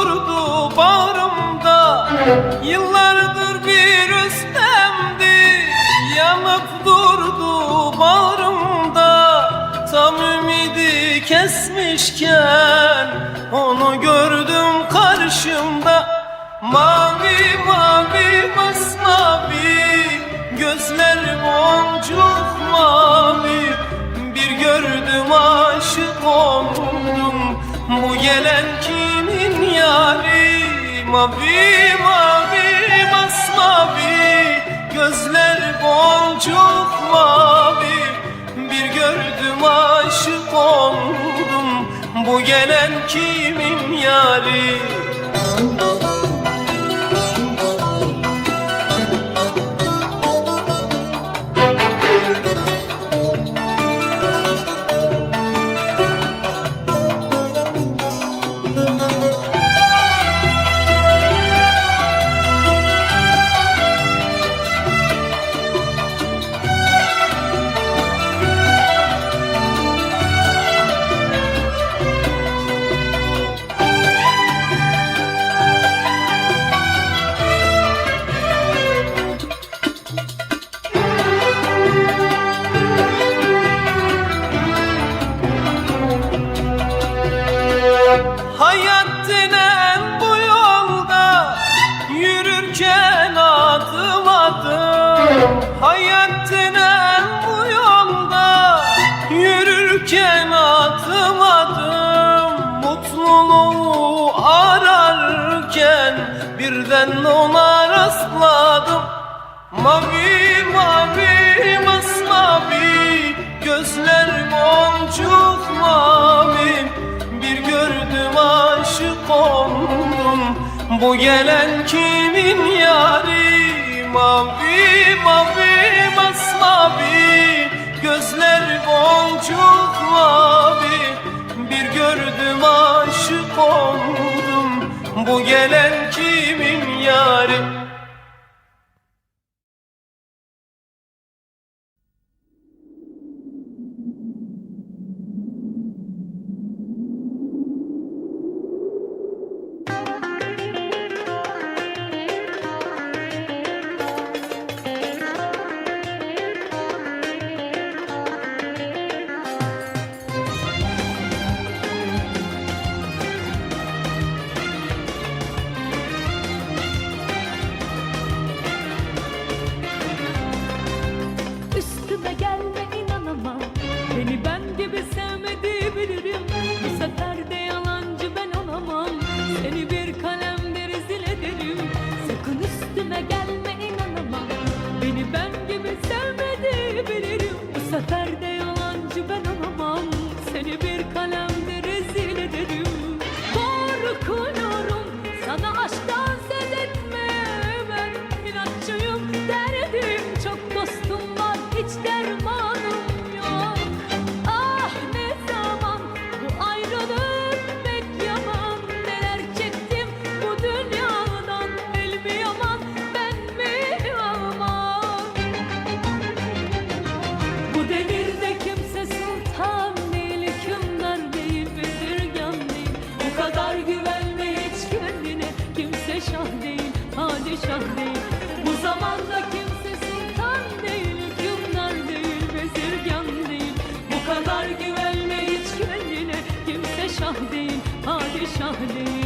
Durdu bağrımda. Yıllardır bir özlemdi Yanıp durdu bağrımda. Tam ümidi kesmişken Onu gördüm karşımda. Mavi mavi masmavi Gözler boncuk mavi. Bir gördüm aşık oldum Bu gelen kimin yari Mavi mavi masmavi Gözler boncuk mavi. Bir gördüm aşık oldum Bu gelen kimin yari Hayat bu yolda yürürken adım adım. Hayat bu yolda yürürken adım adım. Mutluluğu ararken birden ona rastladım. Mavi Bu gelen kimin yari Mavi mavi masmavi. Gözler boncuk mavi. Bir gördüm aşık oldum. Bu gelen kimin yari Sahli